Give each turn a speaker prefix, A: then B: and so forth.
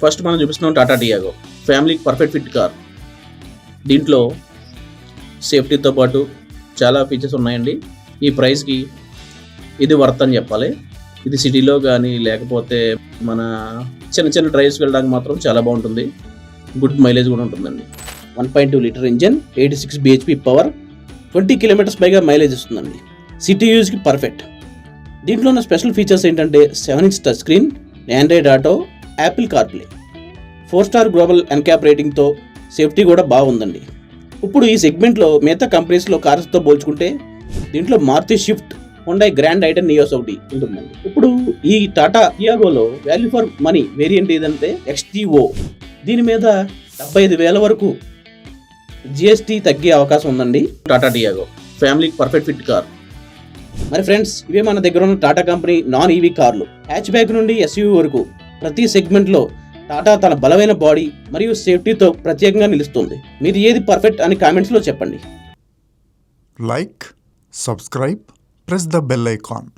A: First మనం చూపిస్తున్నాం Tata Tiago. ఫ్యామిలీకి పర్ఫెక్ట్ ఫిట్ కార్ దీంట్లో సేఫ్టీతో పాటు చాలా ఫీచర్స్ ఉన్నాయండి. ఈ ప్రైస్కి ఇది వర్త్ అని చెప్పాలి. ఇది సిటీలో కానీ లేకపోతే మన చిన్న చిన్న డ్రైవ్స్కి వెళ్ళడానికి మాత్రం చాలా బాగుంటుంది. గుడ్ మైలేజ్ కూడా ఉంటుందండి. One point two litre engine eighty six BHP power twenty kilometres పైగా మైలేజ్ ఇస్తుందండి. సిటీ యూజ్కి పర్ఫెక్ట్ దీంట్లో ఉన్న స్పెషల్ ఫీచర్స్ ఏంటంటే seven inch touch screen Android Auto Apple CarPlay four star global NCAP రేటింగ్తో safety కూడా బాగుందండి. ఇప్పుడు ఈ సెగ్మెంట్లో మిగతా కంపెనీస్లో కార్స్తో పోల్చుకుంటే దీంట్లో Maruti Swift Hyundai Grand i ten Nios ఒకటి ఉంటుందండి. ఇప్పుడు ఈ టాటా టియాగోలో వాల్యూ ఫర్ మనీ వేరియంట్ ఏదంటే ఎక్స్టీఓ దీని మీద డెబ్బై ఐదు వేల వరకు జిఎస్టీ తగ్గే అవకాశం ఉందండి. టాటా టియాగో ఫ్యామిలీకి పర్ఫెక్ట్ ఫిట్ కార్ మరి ఫ్రెండ్స్ ఇవే మన దగ్గర ఉన్న టాటా కంపెనీ నాన్ ఈవీ కార్లు హ్యాచ్ బ్యాక్ నుండి ఎస్యూవీ వరకు ప్రతి సెగ్మెంట్లో టాటా తన బలమైన బాడీ మరియు సేఫ్టీతో ప్రత్యేకంగా నిలుస్తుంది. మీరు ఏది పర్ఫెక్ట్ అని కామెంట్స్లో చెప్పండి.
B: Like subscribe press the bell icon.